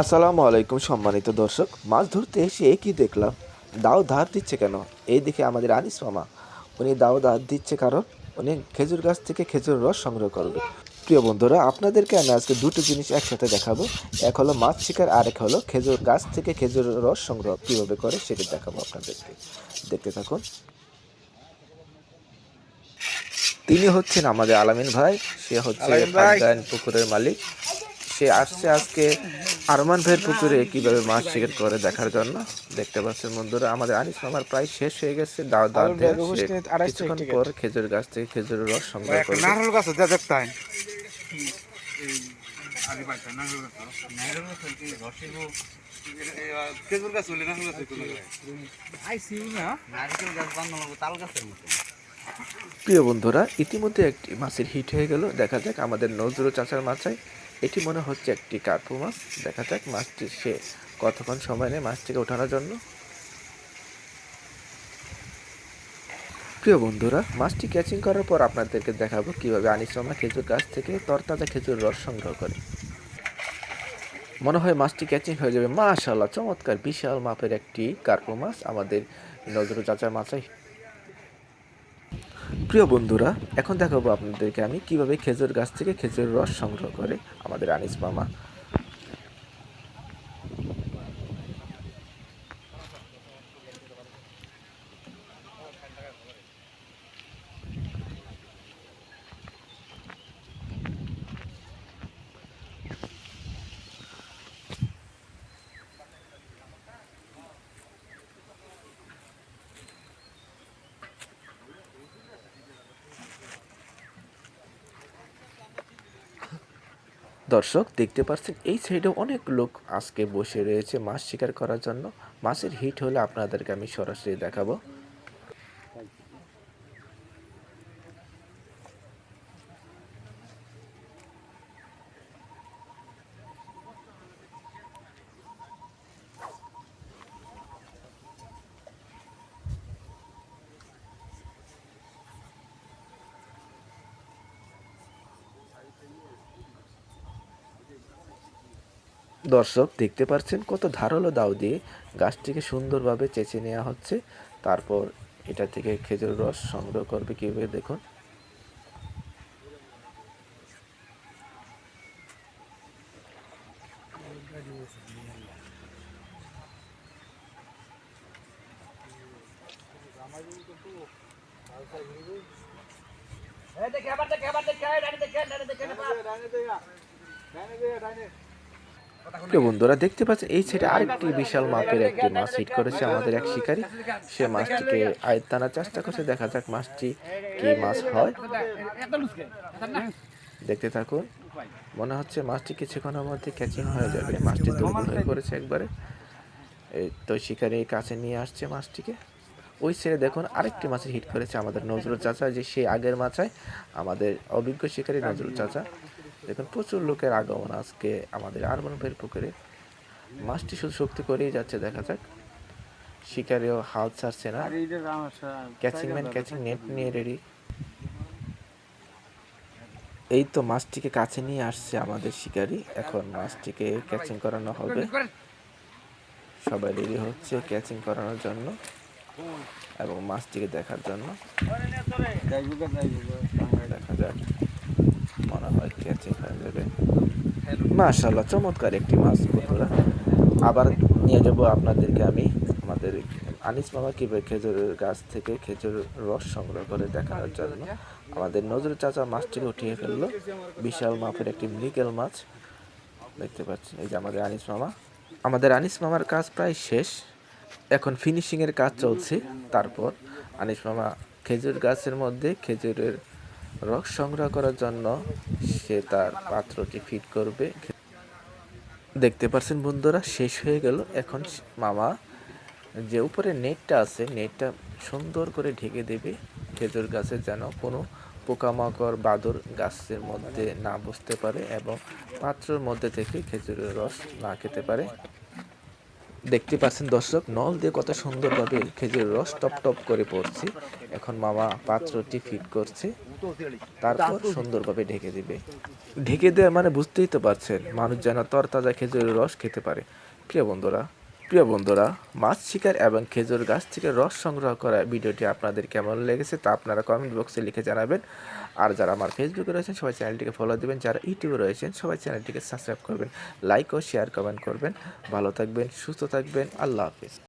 আসসালামু আলাইকুম সম্মানিত দর্শক মাছ ধরতে এসে কি দেখলাম? দাও ধার দিচ্ছে কেন? এই দেখে আমাদের আনিস মামা। উনি দাও ধার দিচ্ছে কারণ উনি খেজুর গাছ থেকে খেজুর রস সংগ্রহ করবে। প্রিয় বন্ধুরা আপনাদেরকে আমি আজকে দুটো জিনিস একসাথে দেখাবো। এক হলো মাছ শিকার আর এক হলো খেজুর গাছ থেকে খেজুর রস সংগ্রহ কীভাবে করে সেটা দেখাবো আপনাদেরকে। দেখতে থাকুন। তিনি হচ্ছেন আমাদের আলামিন ভাই সে হচ্ছে পুকুরের মালিক। সে আসছে আজকে আরমান ভাইয়ের পুকুরে কীভাবে মাছ শিকার করে দেখার জন্য? দেখতে পাচ্ছেন বন্ধুরা আমাদের আনিস মামার প্রায় শেষ হয়ে গেছে। দাও দাও কিছুক্ষণ পর খেজুর গাছ থেকে খেজুরের রস সংগ্রহ করে নারকেল গাছ আছে, যা দেখতে। খেজুর গাছ হলে নারকেল গাছ হইতো না। প্রিয় বন্ধুরা ইতিমধ্যে একটি মাছের হিট হয়ে গেল। দেখা যাক আমাদের নজরুল চাচার মাছায় এটি মনে হচ্ছে একটি কার্পু মাছ। দেখা যাক মাছটি সে কতক্ষণ সময় নেয় মাছটিকে ওঠানোর জন্য। প্রিয় বন্ধুরা, মাছটি ক্যাচিং করার পর আপনাদেরকে দেখাবো কীভাবে আনিস মামা খেজুর গাছ থেকে তরতাজা খেজুর রস সংগ্রহ করে। মনে হয় মাছটি ক্যাচিং হয়ে যাবে। মাশাল্লাহ চমৎকার, বিশাল মাপের একটি কার্পু মাছ। আমাদের নজরুল চাচার মাছায় প্রিয় বন্ধুরা, এখন দেখাবো আপনাদেরকে আমি কীভাবে খেজুর গাছ থেকে খেজুর রস সংগ্রহ করে আমাদের আনিস মামা দর্শক দেখতে পাচ্ছেন, এই সাইডে অনেক লোক আজকে বসে রয়েছে মাছ শিকার করার জন্য। মাছের হিট হলে আপনাদেরকে আমি সরাসরি দেখাবো। দর্শক দেখতে পাচ্ছেন কত ধারালো দাও দিয়ে গাছটিকে সুন্দরভাবে চেঁচে নেওয়া হচ্ছে। তারপর এটা থেকে খেজুর রস সংগ্রহ করবে কীভাবে দেখুন। প্রিয় বন্ধুরা, দেখতে পাচ্ছেন, এই সাইডে আরেকটি বিশাল মাপের একটি মাছ হিট করেছে আমাদের এক শিকারী। সে মাছটিকে আয়ত্ত আনার চেষ্টা করছে। দেখা যাক মাছটি কি মাছ হয়। দেখতে থাকুন, মনে হচ্ছে মাছটি কিছুক্ষণের মধ্যে ক্যাচিং হয়ে যাবে। মাছটি দুর্বল হয়ে পড়েছে একবারে। এই তো শিকারি কাছে নিয়ে আসছে মাছটিকে। ওই ছেড়ে দেখুন, আরেকটি মাছের হিট করেছে আমাদের নজরুল চাচা, যে সেই আগের মাছায় আমাদের অভিজ্ঞ শিকারী নজরুল চাচা। দেখুন প্রচুর লোকের আগমন আজকে আমাদের আরবান ভাইয়ের পুকুরে। মাছটি শুধু শক্তি করেই যাচ্ছে দেখা যাক। শিকারেও হাল ছাড়ছে না। ক্যাচিং ম্যান ক্যাচিং নেট নিয়ে রেডি এই তো মাছটিকে কাছে নিয়ে আসছে আমাদের শিকারি। এখন মাছটিকে ক্যাচিং করানো হবে। সবাই রেডি হচ্ছে ক্যাচিং করানোর জন্য এবং মাছটিকে দেখার জন্য। দেখা যাক। মনে হয় মাশাল্লাহ চমৎকার একটি মাছ বন্ধুরা আবার নিয়ে যাব আপনাদেরকে আমি আমাদের আনিস মামা কীভাবে খেজুরের গাছ থেকে খেজুর রস সংগ্রহ করে দেখানোর জন্য আমাদের নজরুল চাচা মাছটিকে উঠিয়ে ফেলল বিশাল মাপের একটি মৃগেল মাছ দেখতে পাচ্ছেন এই যে আমাদের আনিস মামা আমাদের আনিস মামার কাজ প্রায় শেষ এখন ফিনিশিংয়ের কাজ চলছে তারপর আনিস মামা খেজুর গাছের মধ্যে খেজুরের রস সংগ্রহ করার জন্য সে তার পাত্রটি ফিট করবে। দেখতে পাচ্ছেন বন্ধুরা, শেষ হয়ে গেল। এখন মামা যে উপরে নেটটা আছে, নেটটা সুন্দর করে ঢেকে দেবে। খেজুর গাছে যেন কোনো পোকামাকড়, বাদর গাছের মধ্যে না বসতে পারে এবং পাত্রর মধ্যে থেকে খেজুরের রস না খেতে পারে। দেখতে পাচ্ছেন দর্শক, নল দিয়ে কত সুন্দরভাবে খেজুর রস টপ টপ করে পড়ছে। এখন মামা পাত্রটি ফিট করছে, তারপর সুন্দরভাবে ঢেকে দিবে। ঢেকে দেওয়া মানে বুঝতেই তো পারছেন, মানুষ যেন তরতাজা খেজুরের রস খেতে পারে। প্রিয় বন্ধুরা প্রিয় বন্ধুরা, মাছ শিকার এবং খেজুর গাছ থেকে রস সংগ্রহ করা ভিডিওটি আপনাদের কেমন লেগেছে তা আপনারা কমেন্ট বক্সে লিখে জানাবেন। আর যারা আমার ফেসবুকে রয়েছেন, সবাই চ্যানেলটিকে ফলো দেবেন। যারা ইউটিউবে রয়েছেন, সবাই চ্যানেলটিকে সাবস্ক্রাইব করবেন। লাইক ও শেয়ার কমেন্ট করবেন। ভালো থাকবেন, সুস্থ থাকবেন। আল্লাহ হাফিজ।